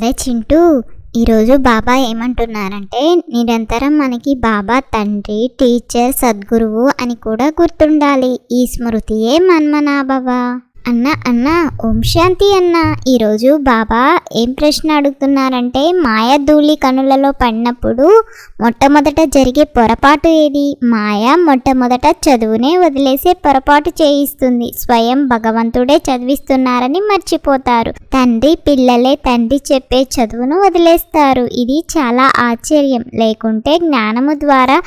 అరే చింటూ ఈరోజు బాబా ఏమంటున్నారంటే నిరంతరం మనకి బాబా తండ్రి టీచర్ సద్గురువు అని కూడా గుర్తుండాలి. ఈ స్మృతియే మన్మనాభవ. అన్న అన్న ఓం శాంతి అన్న. ఈరోజు బాబా ఏం ప్రశ్న అడుగుతున్నారంటే మాయా ధూళి కనులలో పడినప్పుడు మొట్టమొదట జరిగే పొరపాటు ఏది? మాయ మొట్టమొదట చదువునే వదిలేసే పొరపాటు చేయిస్తుంది. స్వయం భగవంతుడే చదివిస్తున్నారని మర్చిపోతారు. తండ్రి పిల్లలే తండ్రి చెప్పే చదువును వదిలేస్తారు. ఇది చాలా ఆశ్చర్యం. లేకుంటే జ్ఞానము ద్వారా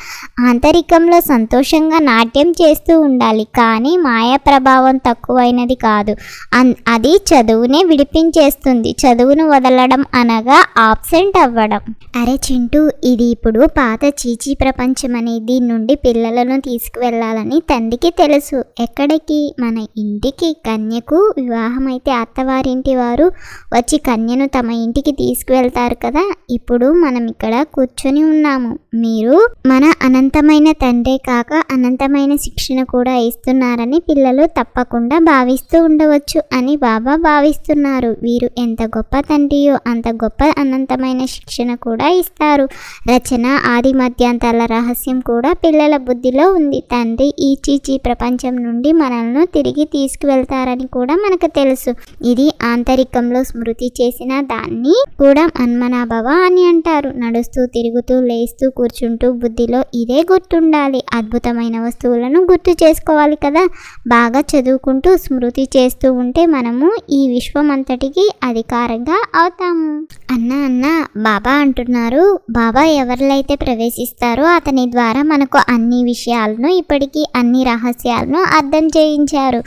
ఆంతరికంలో సంతోషంగా నాట్యం చేస్తూ ఉండాలి. కానీ మాయా ప్రభావం తక్కువైనది కాదు. అన్- అది చదువునే విడిపించేస్తుంది. చదువును వదలడం అనగా ఆబ్సెంట్ అవ్వడం. అరే చింటూ ఇది ఇప్పుడు పాత చీచీ ప్రపంచం అనే దీని నుండి పిల్లలను తీసుకువెళ్ళాలని తండ్రికి తెలుసు. ఎక్కడికి? మన ఇంటికి. కన్యకు వివాహం అయితే అత్తవారింటి వారు వచ్చి కన్యను తమ ఇంటికి తీసుకువెళ్తారు కదా? ఇప్పుడు మనం ఇక్కడ కూర్చొని ఉన్నాము. మీరు మన అనంతమైన తండ్రే కాక అనంతమైన శిక్షణ కూడా ఇస్తున్నారని పిల్లలు తప్పకుండా భావిస్తారు భావిస్తూ ఉండవచ్చు అని బాబా భావిస్తున్నారు. వీరు ఎంత గొప్ప తండ్రియో అంత గొప్ప అనంతమైన శిక్షణ కూడా ఇస్తారు. రచన ఆది మధ్యాంతాల రహస్యం కూడా పిల్లల బుద్ధిలో ఉంది. తండ్రి ఈ చీచీ ప్రపంచం నుండి మనల్ని తిరిగి తీసుకువెళ్తారని కూడా మనకు తెలుసు. ఇది ఆంతరికంలో స్మృతి చేసిన దాన్ని కూడా మన్మనాభవ అని అంటారు. నడుస్తూ తిరుగుతూ లేస్తూ కూర్చుంటూ బుద్ధిలో ఇదే గుర్తుండాలి. అద్భుతమైన వస్తువులను గుర్తు చేసుకోవాలి కదా. బాగా చదువుకుంటూ స్మృతి చేస్తూ ఉంటే మనము ఈ విశ్వమంతటికి అధికారంగా అవుతాము. అన్న అన్న బాబా అంటున్నారు. బాబా ఎవరిలైతే ప్రవేశిస్తారో అతని ద్వారా మనకు అన్ని విషయాలను ఇప్పటికీ అన్ని రహస్యాలను అర్థం చేయించారు.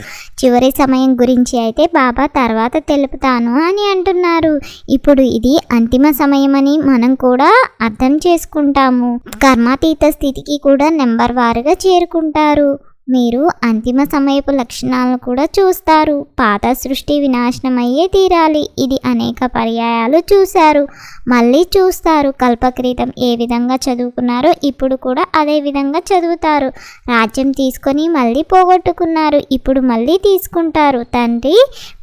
చివరి సమయం గురించి అయితే బాబా తర్వాత తెలుపుతాను అని అంటున్నారు. ఇప్పుడు ఇది అంతిమ సమయమని మనం కూడా అర్థం చేసుకుంటాము. కర్మాతీత స్థితికి కూడా నెంబర్ వారుగా చేరుకుంటారు. మీరు అంతిమ సమయపు లక్షణాలను కూడా చూస్తారు. పాత సృష్టి వినాశనమయ్యే తీరాలి. ఇది అనేక పర్యాయాలు చూశారు. మళ్ళీ చూస్తారు. కల్పక్రీతం ఏ విధంగా చదువుకున్నారో ఇప్పుడు కూడా అదే విధంగా చదువుతారు. రాజ్యం తీసుకొని మళ్ళీ పోగొట్టుకున్నారు. ఇప్పుడు మళ్ళీ తీసుకుంటారు. తండ్రి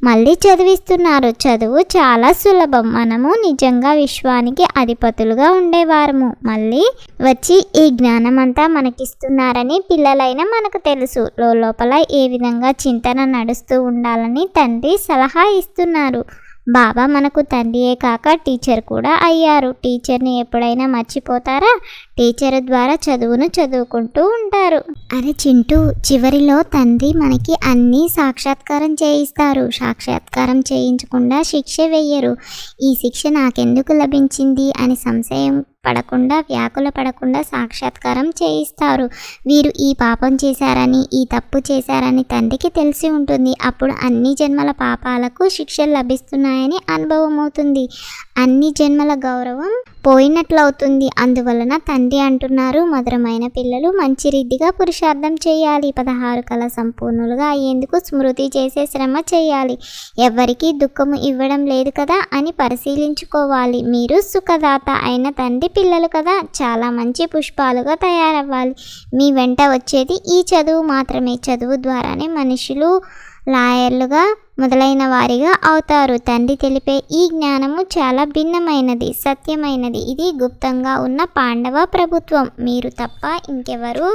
మళ్ళీ చదివిస్తున్నారు. చదువు చాలా సులభం. మనము నిజంగా విశ్వానికి అధిపతులుగా ఉండేవారము. మళ్ళీ వచ్చి ఈ జ్ఞానం అంతా మనకిస్తున్నారని పిల్లలైన మనకు తెలుసు తెలుసు లోపల ఏ విధంగా చింతన నడుస్తూ ఉండాలని తండ్రి సలహా ఇస్తున్నారు. బాబా మనకు తండ్రియే కాక టీచర్ కూడా అయ్యారు. టీచర్ని ఎప్పుడైనా మర్చిపోతారా? టీచర్ ద్వారా చదువును చదువుకుంటూ ఉంటారు. అరే చింటూ చివరిలో తండ్రి మనకి అన్నీ సాక్షాత్కారం చేయిస్తారు. సాక్షాత్కారం చేయించకుండా శిక్ష వెయ్యరు ఈ శిక్ష నాకెందుకు లభించింది? అని సంశయం పడకుండా వ్యాకుల పడకుండా సాక్షాత్కారం చేయిస్తారు. వీరు ఈ పాపం చేశారని ఈ తప్పు చేశారని తండ్రికి తెలిసి ఉంటుంది. అప్పుడు అన్ని జన్మల పాపాలకు శిక్షలు లభిస్తున్నాయని అనుభవం అవుతుంది అన్ని జన్మల గౌరవం పోయినట్లు అవుతుంది అందువలన తండ్రి అంటున్నారు మధురమైన పిల్లలు మంచి రీతిగా పురుషార్థం చేయాలి. పదహారు కళ సంపూర్ణులుగా అయ్యేందుకు స్మృతి చేసే శ్రమ చేయాలి. ఎవరికీ దుఃఖము ఇవ్వడం లేదు కదా అని పరిశీలించుకోవాలి. మీరు సుఖదాత అయిన తండ్రి పిల్లలు కదా చాలా మంచి పుష్పాలుగా తయారవ్వాలి. మీ వెంట వచ్చేది ఈ చదువు మాత్రమే. చదువు ద్వారానే మనుషులు లాయర్లుగా మొదలైన వారిగా అవుతారు. తండ్రి తెలిపే ఈ జ్ఞానము చాలా భిన్నమైనది సత్యమైనది. ఇది గుప్తంగా ఉన్న పాండవ ప్రభుత్వం. మీరు తప్ప ఇంకెవరు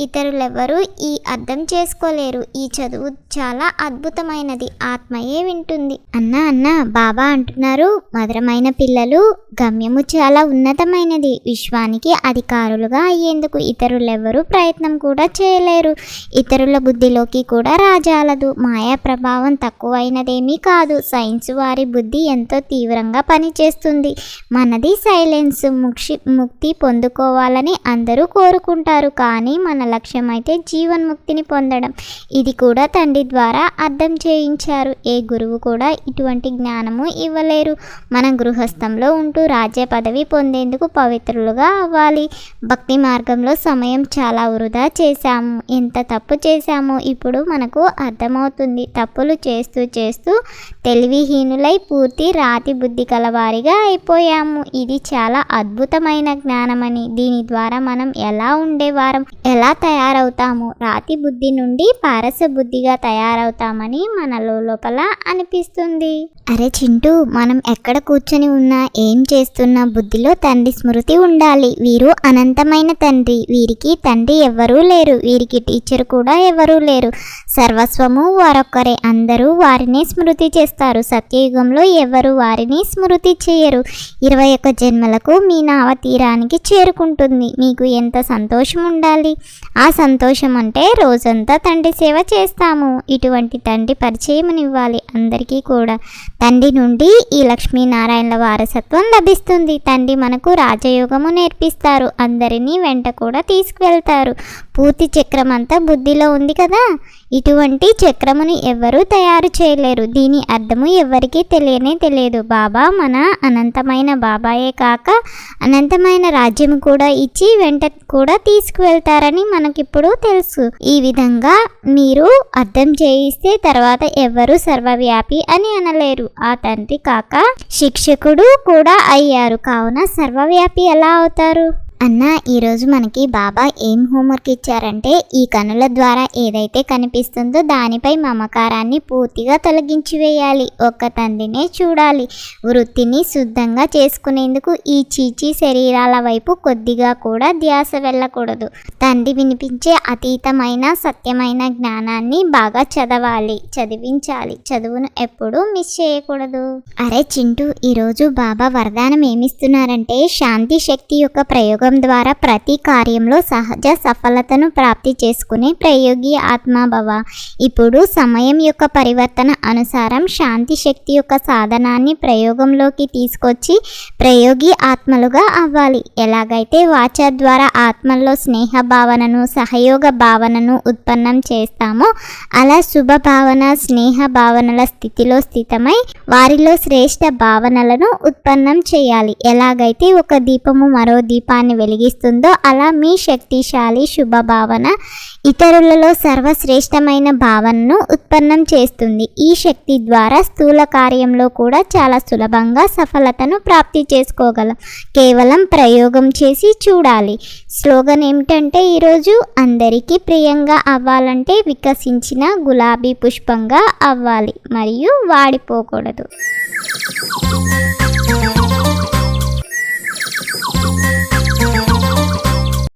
ఇతరులెవరూ ఈ అర్థం చేసుకోలేరు. ఈ చదువు చాలా అద్భుతమైనది. ఆత్మయే వింటుంది. అన్న అన్న బాబా అంటున్నారు. మధురమైన పిల్లలు గమ్యము చాలా ఉన్నతమైనది. విశ్వానికి అధికారులుగా అయ్యేందుకు ఇతరులెవ్వరూ ప్రయత్నం కూడా చేయలేరు. ఇతరుల బుద్ధిలోకి కూడా రాజాలదు. మాయా ప్రభావం తక్కువైనదేమీ కాదు. సైన్స్ వారి బుద్ధి ఎంతో తీవ్రంగా పనిచేస్తుంది. మనది సైలెన్స్ ముక్షి ముక్తి పొందుకోవాలని అందరూ కోరుకుంటారు. కానీ మన లక్ష్యం అయితే జీవన్ముక్తిని పొందడం. ఇది కూడా తండ్రి ద్వారా అర్థం చేయించారు. ఏ గురువు కూడా ఇటువంటి జ్ఞానము ఇవ్వలేరు. మనం గృహస్థంలో ఉంటూ రాజ్య పదవి పొందేందుకు పవిత్రులుగా అవ్వాలి. భక్తి మార్గంలో సమయం చాలా వృధా చేశాము. ఎంత తప్పు చేశామో ఇప్పుడు మనకు అర్థమవుతుంది. తప్పులు చేస్తూ చేస్తూ తెలివిహీనులై పూర్తి రాతి బుద్ధి కలవారిగా అయిపోయాము. ఇది చాలా అద్భుతమైన జ్ఞానమని. దీని ద్వారా మనం ఎలా ఉండేవారం? ఎలా తయారవుతాము. రాతి బుద్ధి నుండి పారస బుద్ధిగా తయారవుతామని మనలో లోపల అనిపిస్తుంది. అరే చింటూ మనం ఎక్కడ కూర్చొని ఉన్నా ఏం చేస్తున్నా బుద్ధిలో తండ్రి స్మృతి ఉండాలి. వీరు అనంతమైన తండ్రి. వీరికి తండ్రి ఎవ్వరూ లేరు. వీరికి టీచర్ కూడా ఎవరూ లేరు. సర్వస్వము వారొక్కరే. అందరూ వారిని స్మృతి చేస్తారు. సత్యయుగంలో ఎవరు వారిని స్మృతి చేయరు. ఇరవై ఒక్క జన్మలకు మీ నావ తీరానికి చేరుకుంటుంది. మీకు ఎంత సంతోషం ఉండాలి? ఆ సంతోషం అంటే రోజంతా తండ్రి సేవ చేస్తాము. ఇటువంటి తండ్రి పరిచయమునివ్వాలి అందరికీ కూడా. తండ్రి నుండి ఈ లక్ష్మీనారాయణల వారసత్వం లభిస్తుంది. తండ్రి మనకు రాజయోగము నేర్పిస్తారు. అందరినీ వెంట కూడా తీసుకువెళ్తారు. పూర్తి చక్రం అంతా బుద్ధిలో ఉంది కదా? ఇటువంటి చక్రముని ఎవ్వరూ తయారు చేయలేరు. దీని అర్థము ఎవరికీ తెలియనే తెలియదు. బాబా మన అనంతమైన బాబాయే కాక అనంతమైన రాజ్యం కూడా ఇచ్చి వెంట కూడా తీసుకువెళ్తారని మనకిప్పుడు తెలుసు. ఈ విధంగా మీరు అర్థం చేయిస్తే తర్వాత ఎవ్వరూ సర్వవ్యాపి అని అనలేరు. ఆ తండ్రి కాక శిక్షకుడు కూడా అయ్యారు. కావున సర్వవ్యాపి ఎలా అవుతారు? అన్న ఈరోజు మనకి బాబా ఏం హోంవర్క్ ఇచ్చారంటే ఈ కనుల ద్వారా ఏదైతే కనిపిస్తుందో దానిపై మమకారాన్ని పూర్తిగా తొలగించి వేయాలి. ఒక్క తండ్రినే చూడాలి. వృత్తిని శుద్ధంగా చేసుకునేందుకు ఈ చీచీ శరీరాల వైపు కొద్దిగా కూడా ధ్యాస వెళ్ళకూడదు. తండ్రి వినిపించే అతీతమైన సత్యమైన జ్ఞానాన్ని బాగా చదవాలి చదివించాలి. చదువును ఎప్పుడూ మిస్ చేయకూడదు. అరే చింటూ ఈరోజు బాబా వరదానం ఏమిస్తున్నారంటే శాంతి శక్తి యొక్క ప్రయోగం ద్వారా ప్రతి కార్యంలో సహజ సఫలతను ప్రాప్తి చేసుకునే ప్రయోగి ఆత్మభవ ఇప్పుడు సమయం యొక్క పరివర్తన అనుసారం శాంతి శక్తి యొక్క సాధనాన్ని ప్రయోగంలోకి తీసుకొచ్చి ప్రయోగి ఆత్మలుగా అవ్వాలి. ఎలాగైతే వాచ ద్వారా ఆత్మల్లో స్నేహ భావనను సహయోగ భావనను ఉత్పన్నం చేస్తామో అలా శుభ భావన స్నేహ భావనల స్థితిలో స్థితమై వారిలో శ్రేష్ఠ భావనలను ఉత్పన్నం చేయాలి. ఎలాగైతే ఒక దీపము మరో దీపాన్ని వెలిగిస్తుందో అలా మీ శక్తిశాలి శుభ భావన ఇతరులలో సర్వశ్రేష్టమైన భావనను ఉత్పన్నం చేస్తుంది. ఈ శక్తి ద్వారా స్థూల కార్యంలో కూడా చాలా సులభంగా సఫలతను ప్రాప్తి చేసుకోగలం. కేవలం ప్రయోగం చేసి చూడాలి. స్లోగన్ ఏమిటంటే ఈరోజు అందరికీ ప్రియంగా అవ్వాలంటే వికసించిన గులాబీ పుష్పంగా అవ్వాలి మరియు వాడిపోకూడదు.